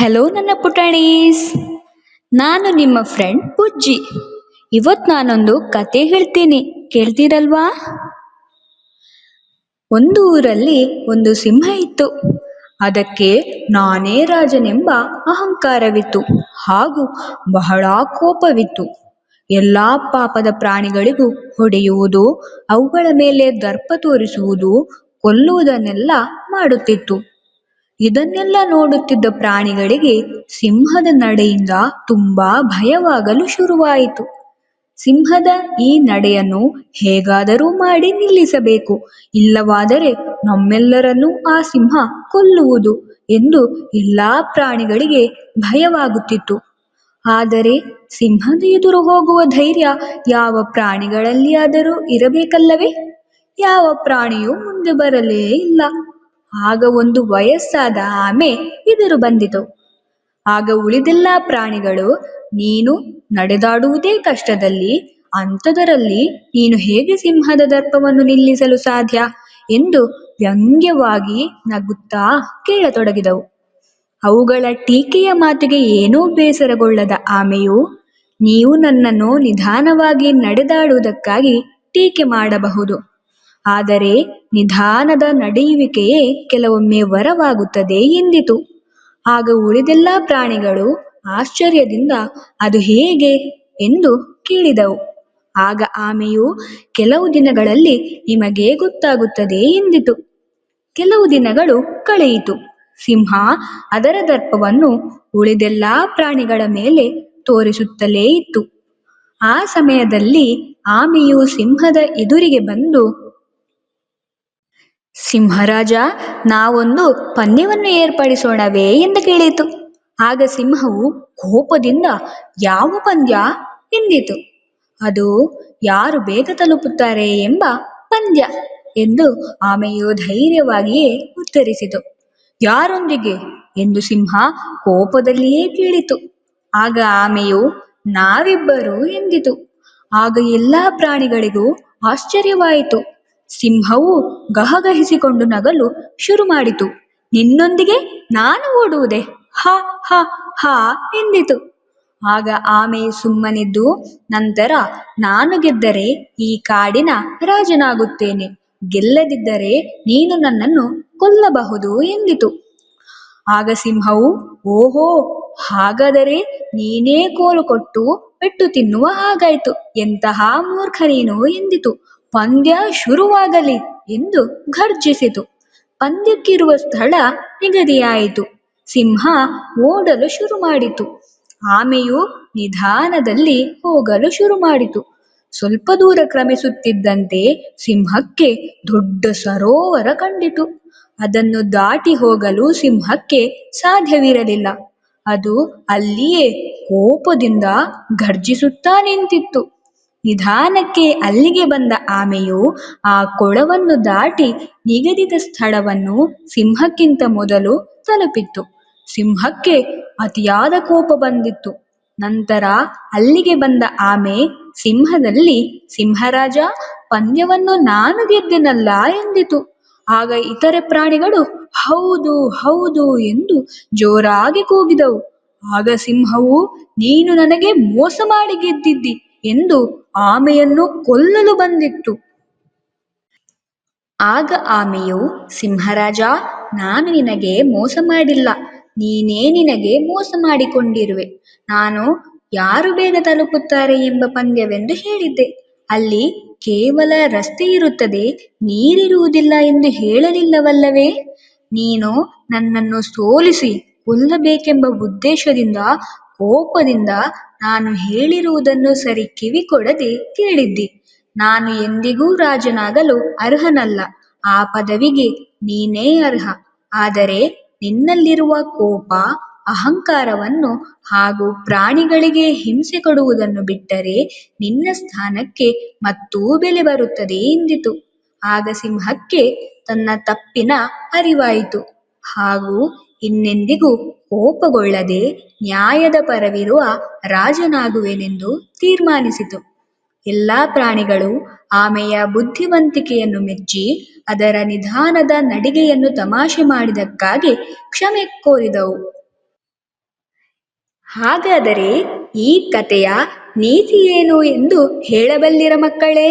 Hello ನನ್ನ ಪುಟಾಣೀಸ್. ನಾನು ನಿಮ್ಮ ಫ್ರೆಂಡ್ ಪುಜ್ಜಿ. ಇವತ್ತು ನಾನೊಂದು ಕತೆ ಹೇಳ್ತೀನಿ. ಕೇಳ್ತೀರಲ್ವಾ? ಒಂದು ಊರಲ್ಲಿ ಒಂದು ಸಿಂಹ ಇತ್ತು. ಅದಕ್ಕೆ ನಾನೇ ರಾಜನೆಂಬ ಅಹಂಕಾರವಿತ್ತು. ಹಾಗೂ ಬಹಳ ಕೋಪವಿತ್ತು. ಎಲ್ಲ ಪಾಪದ ಪ್ರಾಣಿಗಳಿಗೂ ಹೊಡೆಯುವುದು, ಅವುಗಳ ಮೇಲೆ ದರ್ಪ ತೋರಿಸುವುದು, ಕೊಲ್ಲುವುದನ್ನೆಲ್ಲ ಮಾಡುತ್ತಿತ್ತು. ಇದನ್ನೆಲ್ಲ ನೋಡುತ್ತಿದ್ದ ಪ್ರಾಣಿಗಳಿಗೆ ಸಿಂಹದ ನಡೆಯಿಂದ ತುಂಬಾ ಭಯವಾಗಲು ಶುರುವಾಯಿತು. ಸಿಂಹದ ಈ ನಡೆಯನ್ನು ಹೇಗಾದರೂ ಮಾಡಿ ನಿಲ್ಲಿಸಬೇಕು. ಇಲ್ಲವಾದರೆ ನಮ್ಮೆಲ್ಲರನ್ನೂ ಆ ಸಿಂಹ ಕೊಲ್ಲುವುದು ಎಂದು ಎಲ್ಲಾ ಪ್ರಾಣಿಗಳಿಗೆ ಭಯವಾಗುತ್ತಿತ್ತು. ಆದರೆ ಸಿಂಹದ ಎದುರು ಹೋಗುವ ಧೈರ್ಯ ಯಾವ ಪ್ರಾಣಿಗಳಲ್ಲಿಯಾದರೂ ಇರಬೇಕಲ್ಲವೇ? ಯಾವ ಪ್ರಾಣಿಯೂ ಮುಂದೆ ಬರಲೇ ಇಲ್ಲ. ಆಗ ಒಂದು ವಯಸ್ಸಾದ ಆಮೆ ಎದುರು ಬಂದಿತು. ಆಗ ಉಳಿದೆಲ್ಲ ಪ್ರಾಣಿಗಳು, ನೀನು ನಡೆದಾಡುವುದೇ ಕಷ್ಟದಲ್ಲಿ, ಅಂಥದರಲ್ಲಿ ನೀನು ಹೇಗೆ ಸಿಂಹದ ದರ್ಪವನ್ನು ನಿಲ್ಲಿಸಲು ಸಾಧ್ಯ? ಎಂದು ವ್ಯಂಗ್ಯವಾಗಿ ನಗುತ್ತಾ ಕೇಳತೊಡಗಿದವು. ಅವುಗಳ ಟೀಕೆಯ ಮಾತಿಗೆ ಏನೂ ಬೇಸರಗೊಳ್ಳದ ಆಮೆಯು, ನೀವು ನನ್ನನ್ನು ನಿಧಾನವಾಗಿ ನಡೆದಾಡುವುದಕ್ಕಾಗಿ ಟೀಕೆ ಮಾಡಬಹುದು. ಆದರೆ ನಿಧಾನದ ನಡೆಯುವಿಕೆಯೇ ಕೆಲವೊಮ್ಮೆ ವರವಾಗುತ್ತದೆ ಎಂದಿತು. ಆಗ ಉಳಿದೆಲ್ಲ ಪ್ರಾಣಿಗಳು ಆಶ್ಚರ್ಯದಿಂದ, ಅದು ಹೇಗೆ ಎಂದು ಕೇಳಿದವು. ಆಗ ಆಮೆಯು, ಕೆಲವು ದಿನಗಳಲ್ಲಿ ನಿಮಗೆ ಗೊತ್ತಾಗುತ್ತದೆ ಎಂದಿತು. ಕೆಲವು ದಿನಗಳು ಕಳೆಯಿತು. ಸಿಂಹ ಅದರ ದರ್ಪವನ್ನು ಉಳಿದೆಲ್ಲ ಪ್ರಾಣಿಗಳ ಮೇಲೆ ತೋರಿಸುತ್ತಲೇ ಇತ್ತು. ಆ ಸಮಯದಲ್ಲಿ ಆಮೆಯು ಸಿಂಹದ ಎದುರಿಗೆ ಬಂದು ಸಿಂಹರಾಜ, ನಾವೊಂದು ಪಂದ್ಯವನ್ನು ಏರ್ಪಡಿಸೋಣವೇ ಎಂದು ಕೇಳಿತು. ಆಗ ಸಿಂಹವು ಕೋಪದಿಂದ ಯಾವ ಪಂದ್ಯ ಎಂದಿತು? ಅದು ಯಾರು ಬೇಗ ತಲುಪುತ್ತಾರೆ ಎಂಬ ಪಂದ್ಯ ಎಂದು ಆಮೆಯು ಧೈರ್ಯವಾಗಿಯೇ ಉತ್ತರಿಸಿತು. ಯಾರೊಂದಿಗೆ? ಎಂದು ಸಿಂಹ ಕೋಪದಲ್ಲಿಯೇ ಕೇಳಿತು. ಆಗ ಆಮೆಯು, ನಾವಿಬ್ಬರು ಎಂದಿತು. ಆಗ ಎಲ್ಲಾ ಪ್ರಾಣಿಗಳಿಗೂ ಆಶ್ಚರ್ಯವಾಯಿತು. ಸಿಂಹವು ಗಹಗಹಿಸಿಕೊಂಡು ನಗಲು ಶುರು ಮಾಡಿತು ನಿನ್ನೊಂದಿಗೆ ನಾನು ಓಡುವುದೇ? ಹ ಹ ಹ ಎಂದಿತು. ಆಗ ಆಮೆ ಸುಮ್ಮನಿದ್ದು, ನಂತರ ನಾನು ಗೆದ್ದರೆ ಈ ಕಾಡಿನ ರಾಜನಾಗುತ್ತೇನೆ. ಗೆಲ್ಲದಿದ್ದರೆ ನೀನು ನನ್ನನ್ನು ಕೊಲ್ಲಬಹುದು ಎಂದಿತು. ಆಗ ಸಿಂಹವು, ಓಹೋ, ಹಾಗಾದರೆ ನೀನೇ ಕೋಲು ಕೊಟ್ಟು, ಪೆಟ್ಟು ತಿನ್ನುವ ಹಾಗಾಯ್ತು. ಎಂತಹ ಮೂರ್ಖ ನೀನು ಎಂದಿತು. ಪಂದ್ಯ ಶುರುವಾಗಲಿ ಎಂದು ಘರ್ಜಿಸಿತು. ಪಂದ್ಯಕ್ಕಿರುವ ಸ್ಥಳ ನಿಗದಿಯಾಯಿತು. ಸಿಂಹ ಓಡಲು ಶುರು ಮಾಡಿತು ಆಮೆಯು ನಿಧಾನದಲ್ಲಿ ಹೋಗಲು ಶುರು ಮಾಡಿತು ಸ್ವಲ್ಪ ದೂರ ಕ್ರಮಿಸುತ್ತಿದ್ದಂತೆ ಸಿಂಹಕ್ಕೆ ದೊಡ್ಡ ಸರೋವರ ಕಂಡಿತು. ಅದನ್ನು ದಾಟಿ ಹೋಗಲು ಸಿಂಹಕ್ಕೆ ಸಾಧ್ಯವಿರಲಿಲ್ಲ. ಅದು ಅಲ್ಲಿಯೇ ಕೋಪದಿಂದ ಘರ್ಜಿಸುತ್ತಾ ನಿಂತಿತ್ತು. ನಿಧಾನಕ್ಕೆ ಅಲ್ಲಿಗೆ ಬಂದ ಆಮೆಯು ಆ ಕೊಳವನ್ನು ದಾಟಿ ನಿಗದಿತ ಸ್ಥಳವನ್ನು ಸಿಂಹಕ್ಕಿಂತ ಮೊದಲು ತಲುಪಿತ್ತು. ಸಿಂಹಕ್ಕೆ ಅತಿಯಾದ ಕೋಪ ಬಂದಿತ್ತು. ನಂತರ ಅಲ್ಲಿಗೆ ಬಂದ ಆಮೆ ಸಿಂಹದಲ್ಲಿ, ಸಿಂಹರಾಜ, ಪಂದ್ಯವನ್ನು ನಾನು ಗೆದ್ದೆನಲ್ಲ ಎಂದಿತು. ಆಗ ಇತರೆ ಪ್ರಾಣಿಗಳು, ಹೌದು ಹೌದು ಎಂದು ಜೋರಾಗಿ ಕೂಗಿದವು. ಆಗ ಸಿಂಹವು, ನೀನು ನನಗೆ ಮೋಸ ಮಾಡಿ ಗೆದ್ದಿದ್ದಿ ಎಂದು ಆಮೆಯನ್ನು ಕೊಲ್ಲಲು ಬಂದಿತ್ತು. ಆಗ ಆಮೆಯು, ಸಿಂಹರಾಜ, ನಾನು ನಿನಗೆ ಮೋಸ ಮಾಡಿಲ್ಲ. ನೀನೇ ನಿನಗೆ ಮೋಸ ಮಾಡಿಕೊಂಡಿರುವೆ. ನಾನು ಯಾರು ಬೇಗ ತಲುಪುತ್ತಾರೆ ಎಂಬ ಪಂದ್ಯವೆಂದು ಹೇಳಿದ್ದೆ. ಅಲ್ಲಿ ಕೇವಲ ರಸ್ತೆ ಇರುತ್ತದೆ, ನೀರಿರುವುದಿಲ್ಲ ಎಂದು ಹೇಳಲಿಲ್ಲವಲ್ಲವೇ? ನೀನು ನನ್ನನ್ನು ಸೋಲಿಸಿ, ಕೊಲ್ಲಬೇಕೆಂಬ ಉದ್ದೇಶದಿಂದ, ಕೋಪದಿಂದ ನಾನು ಹೇಳಿರುವುದನ್ನು ಸರಿ ಕಿವಿಕೊಡದೆ ಕೇಳಿದ್ದಿ. ನಾನು ಎಂದಿಗೂ ರಾಜನಾಗಲು ಅರ್ಹನಲ್ಲ. ಆ ಪದವಿಗೆ ನೀನೇ ಅರ್ಹ. ಆದರೆ ನಿನ್ನಲ್ಲಿರುವ ಕೋಪ, ಅಹಂಕಾರವನ್ನು ಹಾಗೂ ಪ್ರಾಣಿಗಳಿಗೆ ಹಿಂಸೆ ಕೊಡುವುದನ್ನು ಬಿಟ್ಟರೆ ನಿನ್ನ ಸ್ಥಾನಕ್ಕೆ ಮತ್ತೂ ಬೆಲೆ ಬರುತ್ತದೆ ಎಂದಿತು. ಆಗ ಸಿಂಹಕ್ಕೆ ತನ್ನ ತಪ್ಪಿನ ಅರಿವಾಯಿತು. ಹಾಗೂ ಇನ್ನೆಂದಿಗೂ ಕೋಪಗೊಳ್ಳದೆ ನ್ಯಾಯದ ಪರವಿರುವ ರಾಜನಾಗುವೆನೆಂದು ತೀರ್ಮಾನಿಸಿತು. ಎಲ್ಲಾ ಪ್ರಾಣಿಗಳು ಆಮೆಯ ಬುದ್ಧಿವಂತಿಕೆಯನ್ನು ಮೆಚ್ಚಿ ಅದರ ನಿಧಾನದ ನಡಿಗೆಯನ್ನು ತಮಾಷೆ ಮಾಡಿದಕ್ಕಾಗಿ ಕ್ಷಮೆ ಕೋರಿದವು. ಹಾಗಾದರೆ ಈ ಕಥೆಯ ನೀತಿ ಏನು ಎಂದು ಹೇಳಬಲ್ಲಿರ ಮಕ್ಕಳೇ?